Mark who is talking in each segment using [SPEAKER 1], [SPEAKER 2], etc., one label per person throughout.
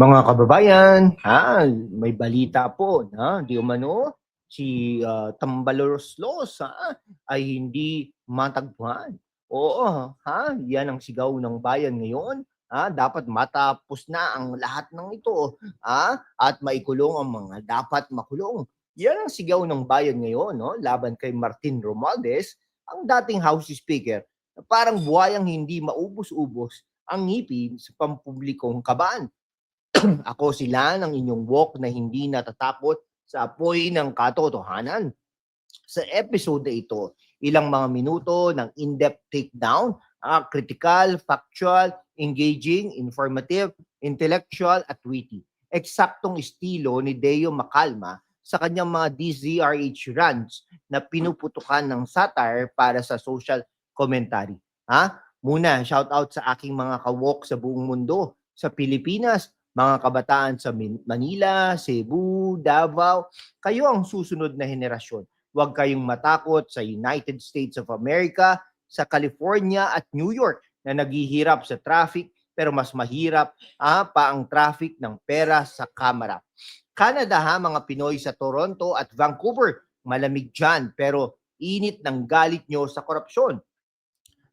[SPEAKER 1] Mga kababayan, ha, may balita po na di umano si ah, Tambaloslos ha, ay hindi matagpuan. Oo, ha, yan ang sigaw ng bayan ngayon. Ha, dapat matapos na ang lahat ng ito ha, at maikulong ang mga dapat makulong. Yan ang sigaw ng bayan ngayon no, laban kay Martin Romualdez, ang dating House Speaker. na Parang buhayang hindi maubos-ubos ang ngipin sa pampublikong kaban ako sila ng inyong walk na hindi natatakot sa apoy ng katotohanan. Sa episode na ito, ilang mga minuto ng in-depth takedown, ah, critical, factual, engaging, informative, intellectual, at witty. Eksaktong estilo ni Deo Macalma sa kanyang mga DZRH runs na pinuputukan ng satire para sa social commentary. Ha? Muna, shout out sa aking mga kawok sa buong mundo, sa Pilipinas, mga kabataan sa Manila, Cebu, Davao, kayo ang susunod na henerasyon. Huwag kayong matakot sa United States of America, sa California at New York na naghihirap sa traffic pero mas mahirap ah, pa ang traffic ng pera sa kamera. Canada ha, mga Pinoy sa Toronto at Vancouver, malamig dyan pero init ng galit nyo sa korupsyon.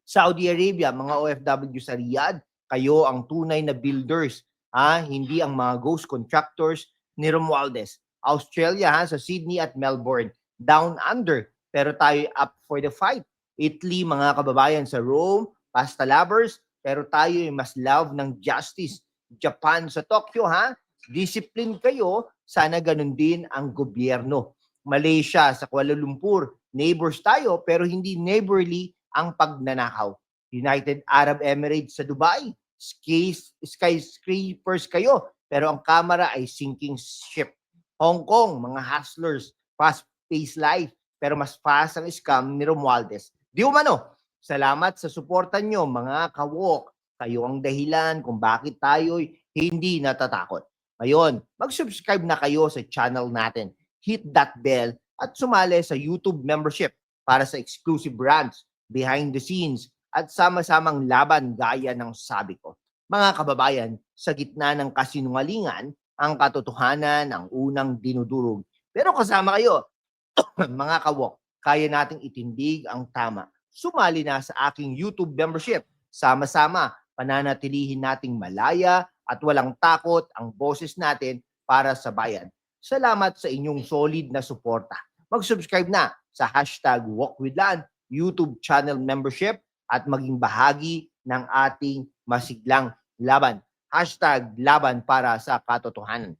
[SPEAKER 1] Saudi Arabia, mga OFW sa Riyadh, kayo ang tunay na builders ha, hindi ang mga ghost contractors ni Romualdez. Australia ha, sa Sydney at Melbourne, down under, pero tayo up for the fight. Italy, mga kababayan sa Rome, pasta lovers, pero tayo ay mas love ng justice. Japan sa Tokyo ha, discipline kayo, sana ganun din ang gobyerno. Malaysia sa Kuala Lumpur, neighbors tayo pero hindi neighborly ang pagnanakaw. United Arab Emirates sa Dubai, skyscrapers kayo, pero ang kamera ay sinking ship. Hong Kong, mga hustlers, fast-paced life, pero mas fast ang scam ni Romualdez. Di umano, salamat sa suporta nyo, mga kawok. Kayo ang dahilan kung bakit tayo'y hindi natatakot. Ngayon, mag-subscribe na kayo sa channel natin. Hit that bell at sumali sa YouTube membership para sa exclusive brands, behind the scenes, at sama-samang laban gaya ng sabi ko. Mga kababayan, sa gitna ng kasinungalingan, ang katotohanan ang unang dinudurog. Pero kasama kayo, mga kawok, kaya nating itindig ang tama. Sumali na sa aking YouTube membership. Sama-sama, pananatilihin nating malaya at walang takot ang boses natin para sa bayan. Salamat sa inyong solid na suporta. Mag-subscribe na sa hashtag WalkWithLan YouTube channel membership at maging bahagi ng ating masiglang laban. Hashtag laban para sa katotohanan.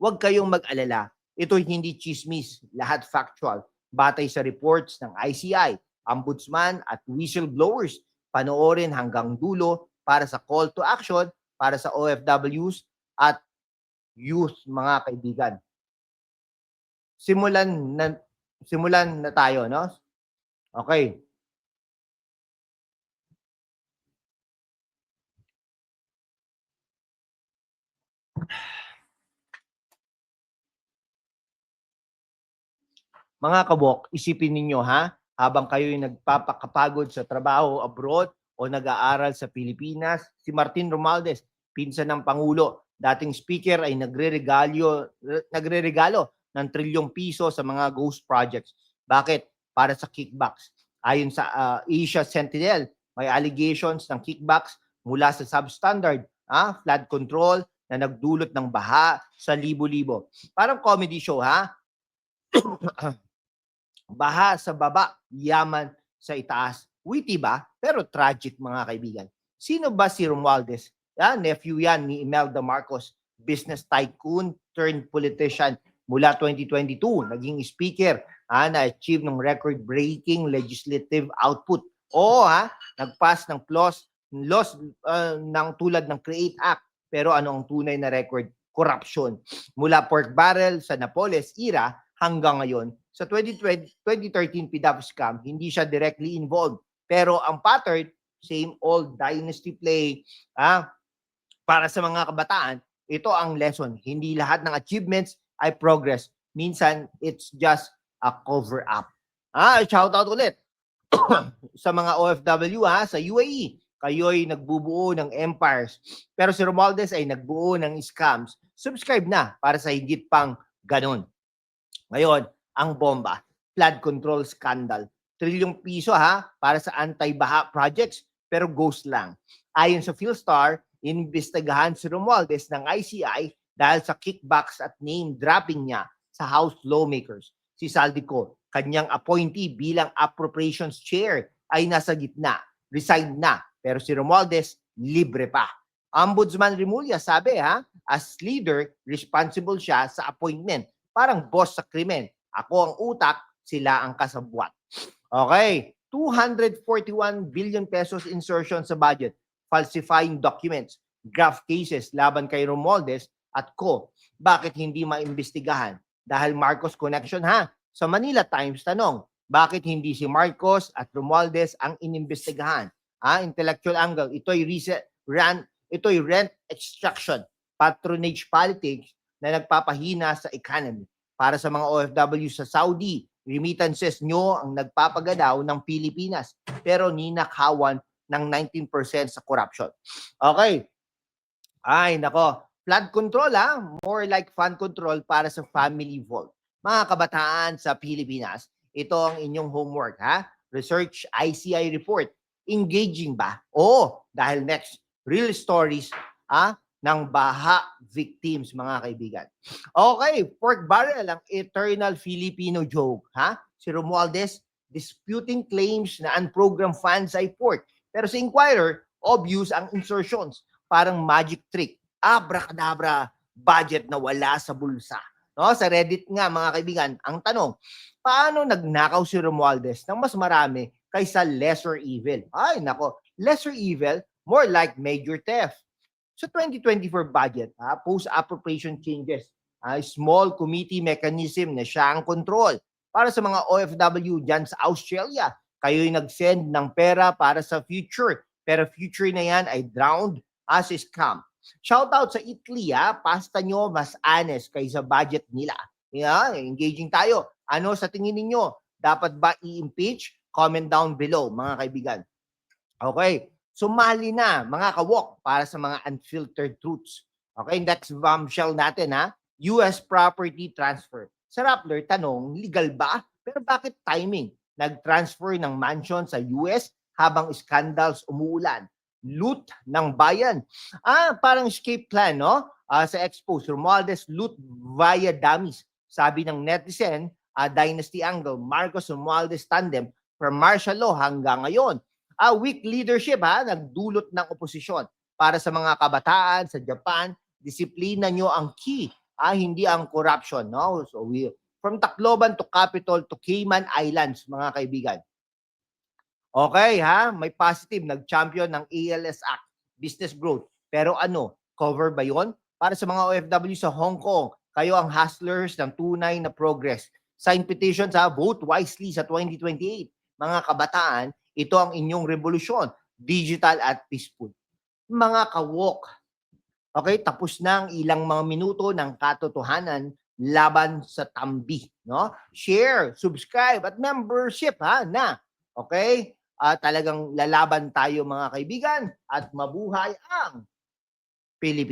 [SPEAKER 1] Huwag kayong mag-alala. Ito'y hindi chismis, lahat factual. Batay sa reports ng ICI, Ombudsman at whistleblowers. Panoorin hanggang dulo para sa call to action para sa OFWs at youth mga kaibigan. Simulan na simulan na tayo, no? Okay. Mga kabok, isipin ninyo ha, habang kayo'y nagpapakapagod sa trabaho abroad o nag-aaral sa Pilipinas, si Martin Romualdez, pinsan ng Pangulo, dating speaker ay nagre-regalo, nagre-regalo ng trilyong piso sa mga ghost projects. Bakit? Para sa kickbacks. Ayon sa ah, Asia Sentinel, may allegations ng kickbacks mula sa substandard ah, flood control na nagdulot ng baha sa libo-libo. Parang comedy show ha. baha sa baba, yaman sa itaas. Witty ba? Pero tragic mga kaibigan. Sino ba si Romualdez? Ah, nephew yan ni Imelda Marcos, business tycoon turned politician mula 2022. Naging speaker ah, na-achieve ng record-breaking legislative output. Oo ha, nag-pass ng clause, laws ah, ng tulad ng CREATE Act. Pero ano ang tunay na record? Corruption. Mula pork barrel sa Napoles era hanggang ngayon, sa 2020, 2013 PDAP scam, hindi siya directly involved. Pero ang pattern, same old dynasty play. Ah, para sa mga kabataan, ito ang lesson. Hindi lahat ng achievements ay progress. Minsan, it's just a cover up. Ah, shout out ulit sa mga OFW ha, sa UAE. Kayo'y nagbubuo ng empires, pero si Romualdez ay nagbuo ng scams, subscribe na para sa higit pang ganun. Ngayon, ang bomba, flood control scandal. Trilyong piso ha, para sa anti-baha projects, pero ghost lang. Ayon sa Philstar, investigahan si Romualdez ng ICI dahil sa kickbacks at name dropping niya sa House lawmakers. Si Saldico, kanyang appointee bilang appropriations chair ay nasa gitna, resigned na. Pero si Romualdez, libre pa. Ombudsman Remulla sabi ha, as leader, responsible siya sa appointment. Parang boss sa krimen. Ako ang utak, sila ang kasabwat. Okay, 241 billion pesos insertion sa budget, falsifying documents, graft cases laban kay Romualdez at ko. Bakit hindi maimbestigahan? Dahil Marcos connection ha. Sa Manila Times tanong, bakit hindi si Marcos at Romualdez ang inimbestigahan? Ah, intellectual angle, ito'y reset, ran, ito'y rent extraction, patronage politics na nagpapahina sa economy. Para sa mga OFW sa Saudi, remittances nyo ang nagpapagalaw ng Pilipinas, pero ninakawan ng 19% sa corruption. Okay. Ay, nako. Flood control ha, more like fund control para sa family vault. Mga kabataan sa Pilipinas, ito ang inyong homework ha. Research ICI report. Engaging ba? Oo, dahil next, real stories ha, ng baha victims, mga kaibigan. Okay, pork barrel ang eternal Filipino joke. Ha? Si Romualdez disputing claims na unprogrammed funds ay pork. Pero sa Inquirer, obvious ang insertions. Parang magic trick. Abracadabra, budget na wala sa bulsa. No? Sa Reddit nga, mga kaibigan, ang tanong, paano nagnakaw si Romualdez ng mas marami kaysa lesser evil? Ay, nako, lesser evil, more like major theft. Sa 2024 budget, ha, post-appropriation changes, a small committee mechanism na siya ang control. Para sa mga OFW dyan sa Australia, kayo'y nag-send ng pera para sa future. Pero future na yan ay drowned as a scam. Shoutout sa Italy, ha? pasta nyo mas honest kaysa budget nila. Yeah, engaging tayo. Ano sa tingin ninyo? Dapat ba i-impeach? Comment down below, mga kaibigan. Okay, sumali na mga kawok para sa mga unfiltered truths. Okay, next bombshell natin ha, US property transfer. Sa Rappler, tanong, legal ba? Pero bakit timing? Nag-transfer ng mansion sa US habang scandals umuulan. Loot ng bayan. Ah, parang escape plan, no? Ah, sa expose, Romualdez loot via dummies. Sabi ng netizen, ah, Dynasty Angle, Marcos Romualdez tandem from martial law hanggang ngayon ah, weak leadership ha, nagdulot ng oposisyon. Para sa mga kabataan sa Japan, disiplina nyo ang key, ah, hindi ang corruption. No? So we, from Tacloban to Capitol to Cayman Islands, mga kaibigan. Okay ha, may positive, nag-champion ng ALS Act, business growth. Pero ano, cover ba yon? Para sa mga OFW sa Hong Kong, kayo ang hustlers ng tunay na progress. Sign petition sa Vote Wisely sa 2028. Mga kabataan, ito ang inyong revolusyon, digital at peaceful. Mga kawok, okay, tapos na ang ilang mga minuto ng katotohanan laban sa tambi, no? Share, subscribe at membership ha na. Okay? Ah, talagang lalaban tayo mga kaibigan at mabuhay ang Pilipinas.